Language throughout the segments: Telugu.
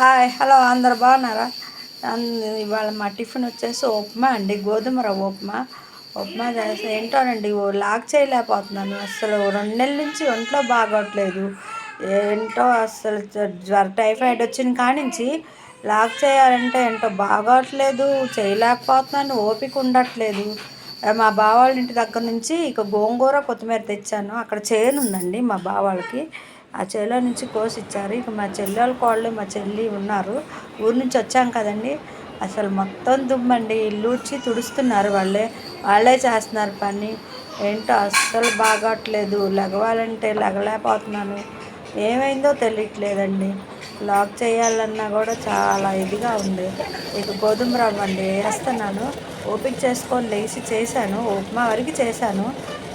హాయ్ హలో అందరు బాగున్నారా? ఇవాళ మా టిఫిన్ వచ్చేసి ఉప్మా అండి గోధుమ రవ్వ ఉప్మా. ఉప్మా చేసి ఏంటోనండి ఓ లాక్ చేయలేకపోతున్నాను. అసలు రెండు నెలల నుంచి ఒంట్లో బాగోట్లేదు. ఏంటో అసలు జ్వర టైఫాయిడ్ వచ్చిన కానించి లాక్ చేయాలంటే ఏంటో బాగోట్లేదు చేయలేకపోతున్నాను ఓపిక ఉండట్లేదు. మా బావ వాళ్ళ ఇంటి దగ్గర నుంచి ఇక గోంగూర కొత్తిమీర తెచ్చాను. అక్కడ చేనుందండి మా బావ వాళ్ళకి ఆ చేలో నుంచి కోసి ఇచ్చారు. ఇక మా చెల్లెల కోళ్ళు మా చెల్లి ఉన్నారు. ఊరు నుంచి వచ్చాం కదండి. అసలు మొత్తం దుమ్మండి. ఇల్లుడ్చి తుడుస్తున్నారు వాళ్ళే. వాళ్ళే చేస్తున్నారు పని. ఏంటో అస్సలు బాగట్లేదు. లెగవాలంటే లెగలేకపోతున్నాను. ఏమైందో తెలియట్లేదండి. లాక్ చేయాలన్నా కూడా చాలా ఇదిగా ఉంది. ఇక గోధుమ రవ్వ అండి. వేస్తున్నాను ఓపిక చేసుకొని లేచి చేశాను. ఉప్మా వరకు చేశాను.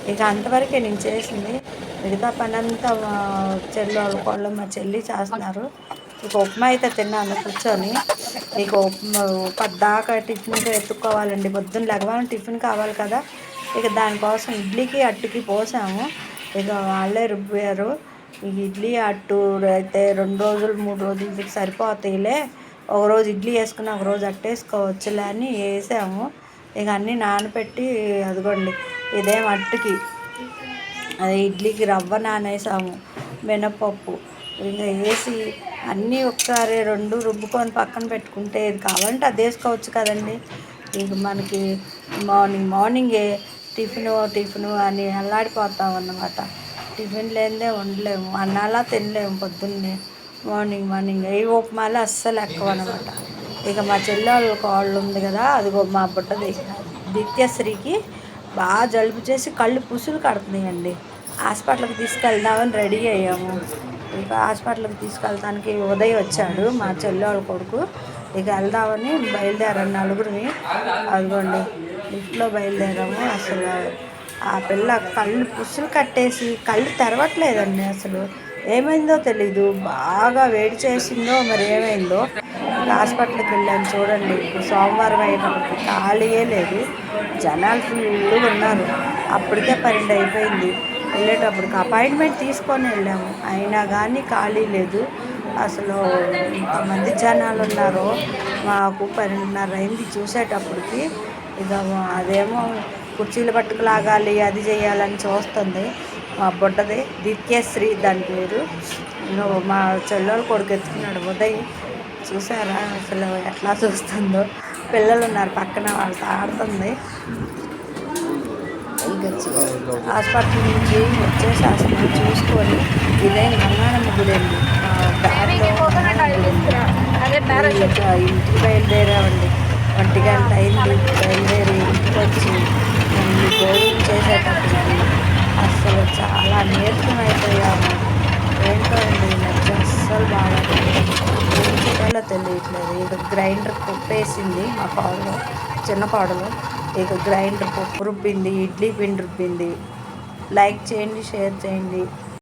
ఇక అంతవరకే నేను చేసింది. మిగతా పని అంతా చెల్లి వాళ్ళ కోళ్ళు మా చెల్లి చేస్తున్నారు. ఇక ఉప్మా అయితే తిన్నాను కూర్చొని. ఇక ఉప్మా పద్దాకా టిఫిన్ ఎత్తుక్కోవాలండి. పొద్దున్న లెగవాలని టిఫిన్ కావాలి కదా. ఇక దానికోసం ఇడ్లీకి అట్టుకి పోసాము. ఇక వాళ్ళే రుబ్బారు ఇక ఇడ్లీ అట్టు అయితే రెండు రోజులు మూడు రోజులకి సరిపోతాయిలే. ఒక రోజు ఇడ్లీ వేసుకుని ఒక రోజు అని వేసాము. ఇక అన్నీ నానబెట్టి అదిగోండి ఇదేం అట్టుకి. అది ఇడ్లీకి రవ్వ నానేసాము మినపప్పు ఇంకా వేసి అన్నీ ఒకసారి రెండు రుబ్బుకొని పక్కన పెట్టుకుంటే ఇది కావాలంటే అది వేసుకోవచ్చు కదండి. ఇక మనకి మార్నింగ్ మార్నింగే టిఫిను టిఫిను అని అల్లాడిపోతాం అన్నమాట టిఫిన్ లేనిదే ఉండలేము అన్నాలా తినలేము పొద్దున్నే. మార్నింగ్ మార్నింగ్ ఏ ఉప్మాలు అస్సలు ఎక్కువ అనమాట ఇక మా చెల్లెళ్ళ కాళ్ళు ఉంది కదా అదిగో మా బుట్టది నిత్యశ్రీకి బాగా జలుబు చేసి కళ్ళు పుసులు కడుతున్నాయండి. హాస్పిటల్కి తీసుకెళ్దామని రెడీ అయ్యాము. ఇక హాస్పిటల్కి తీసుకెళ్తానికి ఉదయ్ వచ్చాడు మా చెల్లె వాళ్ళ కొడుకు. ఇక వెళ్దామని బయలుదేరాను నలుగురిని. అదిగోండి లిఫ్ట్లో బయలుదేరాము. అసలు ఆ పిల్ల కళ్ళు పుసులు కట్టేసి కళ్ళు తెరవట్లేదండి అసలు. ఏమైందో తెలీదు. బాగా వేడి చేసిందో మరి ఏమైందో. ఇక హాస్పిటల్కి వెళ్ళాను చూడండి. ఇప్పుడు సోమవారం అయ్యేటప్పటికి ఖాళీయే లేదు. జనాలు ఫుల్గా ఉన్నారు. అప్పటికే పన్నెండు అయిపోయింది. వెళ్ళేటప్పటికి అపాయింట్మెంట్ తీసుకొని వెళ్ళాము. అయినా కానీ ఖాళీ లేదు. అసలు ఇంతమంది జనాలు ఉన్నారో మాకు పన్నెండున్నర అయింది చూసేటప్పటికి. ఇక అదేమో కుర్చీలు పట్టుకు లాగాలి అది చేయాలని చూస్తుంది. మా బుడ్డది దిత్యశ్రీ దాని పేరు. నువ్వు మా చెల్లెలు కొడుకు ఎత్తుకున్నాడు ఉదయ్. చూసారా అసలు ఎట్లా చూస్తుందో. పిల్లలు ఉన్నారు పక్కన వాళ్ళతో ఆడుతుంది హాస్పిటల్ నుంచి వచ్చేసి చూసుకొని. ఇదే గంగానమ్మ గుడి అండి ఇంటికి బయలుదేరామండి. ఒంటి గంట అయింది బయలుదేరి ఇంటికి వచ్చి మేము భోజనం చేసేటప్పటికి అసలు చాలా నీరసం అయిపోయాము ఏంటో అండి ఈ మధ్య అస్సలు బాగా ఏం చేయాలో తెలియట్లేదు ఇక గ్రైండర్ కుప్పేసింది మా పాడలో చిన్న కోడలు ఇక గ్రైండర్ కుప్ప రుబ్బింది ఇడ్లీ పిండి రుబ్బింది. లైక్ చేయండి షేర్ చేయండి.